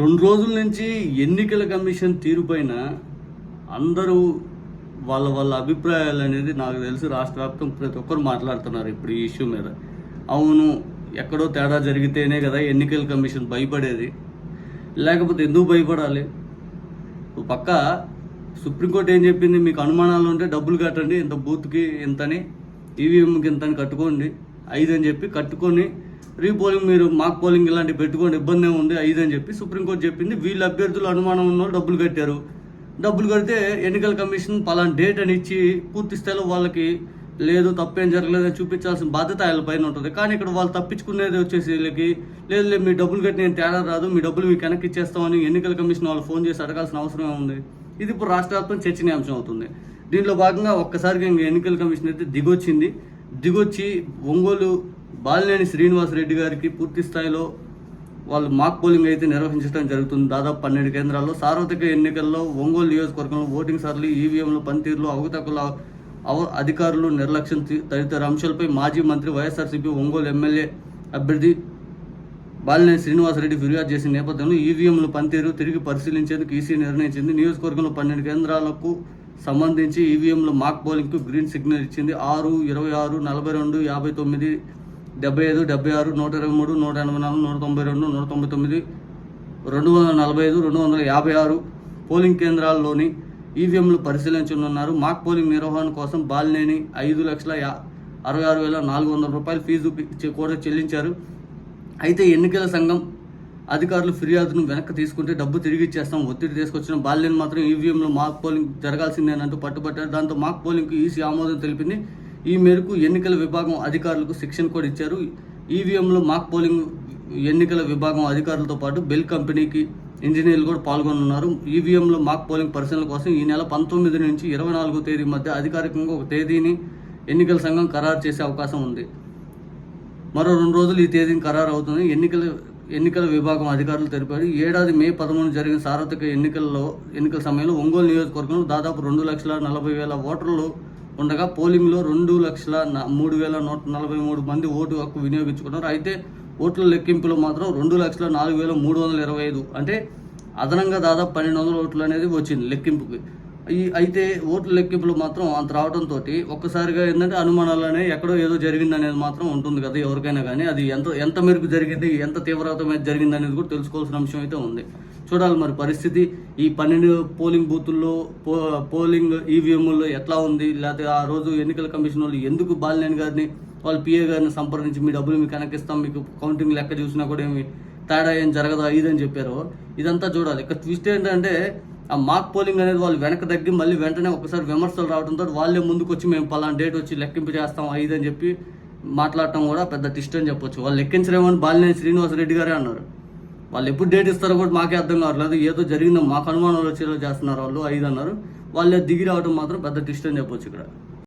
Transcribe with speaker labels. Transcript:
Speaker 1: రెండు రోజుల నుంచి ఎన్నికల కమిషన్ తీరుపైన అందరూ వాళ్ళ వాళ్ళ అభిప్రాయాలు అనేది నాకు తెలిసి. రాష్ట్ర వ్యాప్తం ప్రతి ఒక్కరు మాట్లాడుతున్నారు ఇప్పుడు ఈ ఇష్యూ మీద. అవును ఎక్కడో తేడా జరిగితేనే కదా ఎన్నికల కమిషన్ భయపడేది. లేకపోతే ఎందుకు భయపడాలి? ఓ పక్క సుప్రీంకోర్టు ఏం చెప్పింది? మీకు అనుమానాలు ఉంటే డబ్బులు కట్టండి ఇంత బూత్కి ఇంతని ఈవీఎంకి ఇంతని కట్టుకోండి ఐదు అని చెప్పి కట్టుకొని రీపోలింగ్ మీరు మాక్ పోలింగ్ ఇలాంటివి పెట్టుకోండి ఇబ్బంది ఉంది ఐదు అని చెప్పి సుప్రీంకోర్టు చెప్పింది. వీళ్ళ అభ్యర్థులు అనుమానం ఉన్న వాళ్ళు డబ్బులు కట్టారు. డబ్బులు కడితే ఎన్నికల కమిషన్ పలానా డేట్ అని ఇచ్చి పూర్తి స్థాయిలో వాళ్ళకి లేదు తప్పేం జరగలేదని చూపించాల్సిన బాధ్యత ఆయన పైన ఉంటుంది. కానీ ఇక్కడ వాళ్ళు తప్పించుకునేది వచ్చేసి వీళ్ళకి లేదు లేదు మీ డబ్బులు కట్టి నేను తేడా రాదు మీ డబ్బులు మీకు వెనక్కి ఇచ్చేస్తామని ఎన్నికల కమిషన్ వాళ్ళు ఫోన్ చేసి అడగాల్సిన అవసరం ఉంది? ఇది ఇప్పుడు రాష్ట్ర వ్యాప్తం చర్చనీయాంశం అవుతుంది. దీంట్లో భాగంగా ఒక్కసారిగా ఇంకా ఎన్నికల కమిషన్ అయితే దిగొచ్చింది. దిగొచ్చి ఒంగోలు బాలినేని శ్రీనివాసరెడ్డి గారికి పూర్తి స్థాయిలో వాళ్ళు మాక్ పోలింగ్ అయితే నిర్వహించడం జరుగుతుంది. దాదాపు పన్నెండు కేంద్రాల్లో సార్వత్రిక ఎన్నికల్లో ఒంగోలు నియోజకవర్గంలో ఓటింగ్ సార్లు ఈవీఎంలు పనితీరులు అవకతవకల అవ అధికారులు నిర్లక్ష్యం తదితర అంశాలపై మాజీ మంత్రి వైఎస్ఆర్సీపీ ఒంగోలు ఎమ్మెల్యే అభ్యర్థి బాలినేని శ్రీనివాసరెడ్డి ఫిర్యాదు చేసిన నేపథ్యంలో ఈవీఎంల పనితీరు తిరిగి పరిశీలించేందుకు ఈసీ నిర్ణయించింది. నియోజకవర్గంలో పన్నెండు కేంద్రాలకు సంబంధించి ఈవీఎంల మాక్ పోలింగ్కు గ్రీన్ సిగ్నల్ ఇచ్చింది. ఆరు ఇరవై ఆరు నలభై రెండు యాభై తొమ్మిది డెబ్బై ఐదు డెబ్బై ఆరు నూట ఇరవై మూడు నూట ఎనభై నాలుగు నూట తొంభై రెండు నూట తొంభై తొమ్మిది రెండు వందల నలభై ఐదు రెండు వందల యాభై ఆరు పోలింగ్ కేంద్రాల్లోని ఈవీఎంలు పరిశీలించనున్నారు. మాక్ పోలింగ్ నిర్వహణ కోసం బాలినేని ఐదు లక్షల యా అరవై ఆరు వేల నాలుగు వందల రూపాయలు ఫీజు కూడా చెల్లించారు. అయితే ఎన్నికల సంఘం అధికారులు ఫిర్యాదును వెనక్కి తీసుకుంటే డబ్బు తిరిగి ఇచ్చేస్తాం ఒత్తిడి తీసుకొచ్చిన బాలినేని మాత్రం ఈవీఎంలో మాక్ పోలింగ్ జరగాల్సిందేనంటూ పట్టుబట్టారు. దాంతో మాక్ పోలింగ్కు ఈసీ ఆమోదం తెలిపింది. ఈ మేరకు ఎన్నికల విభాగం అధికారులకు శిక్షణ కూడా ఇచ్చారు. ఈవీఎంలో మాక్ పోలింగ్ ఎన్నికల విభాగం అధికారులతో పాటు బెల్ కంపెనీకి ఇంజనీర్లు కూడా పాల్గొనున్నారు ఈవీఎంలో మాక్ పోలింగ్ పరిశీలన కోసం ఈ నెల పంతొమ్మిది నుంచి ఇరవై నాలుగో తేదీ మధ్య అధికారికంగా ఒక తేదీని ఎన్నికల సంఘం ఖరారు చేసే అవకాశం ఉంది. మరో రెండు రోజులు ఈ తేదీని ఖరారు అవుతుంది. ఎన్నికల ఎన్నికల విభాగం అధికారులు తెలిపారు. ఏడాది మే పదమూడు జరిగిన సార్వత్రిక ఎన్నికల్లో ఎన్నికల సమయంలో ఒంగోలు నియోజకవర్గంలో దాదాపు రెండు లక్షల నలభై వేల ఓటర్లు ఉండగా పోలింగ్లో రెండు లక్షల మూడు వేల నూట నలభై మూడు మంది ఓటు హక్కు వినియోగించుకున్నారు. అయితే ఓట్ల లెక్కింపులో మాత్రం రెండు లక్షల నాలుగు వేల మూడు వందల ఇరవై ఐదు. అంటే అదనంగా దాదాపు పన్నెండు వందల ఓట్లు అనేది వచ్చింది లెక్కింపుకి. ఈ అయితే ఓట్ల లెక్కింపులు మాత్రం అంత రావడంతో ఒక్కసారిగా ఏంటంటే అనుమానాలనే ఎక్కడో ఏదో జరిగింది అనేది మాత్రం ఉంటుంది కదా ఎవరికైనా కానీ. అది ఎంత ఎంత మేరకు జరిగింది ఎంత తీవ్రత మీద జరిగింది అనేది కూడా తెలుసుకోవాల్సిన అంశం అయితే ఉంది. చూడాలి మరి పరిస్థితి. ఈ పన్నెండు పోలింగ్ బూతుల్లో పో పోలింగ్ ఈవీఎంల్లో ఎట్లా ఉంది? లేకపోతే ఆ రోజు ఎన్నికల కమిషన్ వాళ్ళు ఎందుకు బాలినేని గారిని వాళ్ళ పిఏ గారిని సంప్రదించి మీ డబ్బులు మీకు వెనక్కిస్తాం మీకు కౌంటింగ్ లెక్క చూసినా కూడా ఏమి తేడా ఏం జరగదు ఇదని చెప్పారు. ఇదంతా చూడాలి. ఇక ట్విస్ట్ ఏంటంటే ఆ మాక్ పోలింగ్ అనేది వాళ్ళు వెనక తగ్గి మళ్ళీ వెంటనే ఒకసారి విమర్శలు రావడంతో వాళ్ళే ముందుకు వచ్చి మేము పలానా డేట్ వచ్చి లెక్కింపు చేస్తాం ఐదు అని చెప్పి మాట్లాడటం కూడా పెద్ద టిస్ట్ అని చెప్పొచ్చు. వాళ్ళు లెక్కించరేమని బాలినేని శ్రీనివాసరెడ్డి గారే అన్నారు. వాళ్ళు ఎప్పుడు డేట్ ఇస్తారో కూడా మాకే అర్థం కావట్లేదు. ఏదో జరిగిందో మాకు అనుమానాలు వచ్చేలా చేస్తున్నారు వాళ్ళు ఐదు అన్నారు. వాళ్ళే దిగి రావడం మాత్రం పెద్ద టిస్ట్ అని చెప్పొచ్చు ఇక్కడ.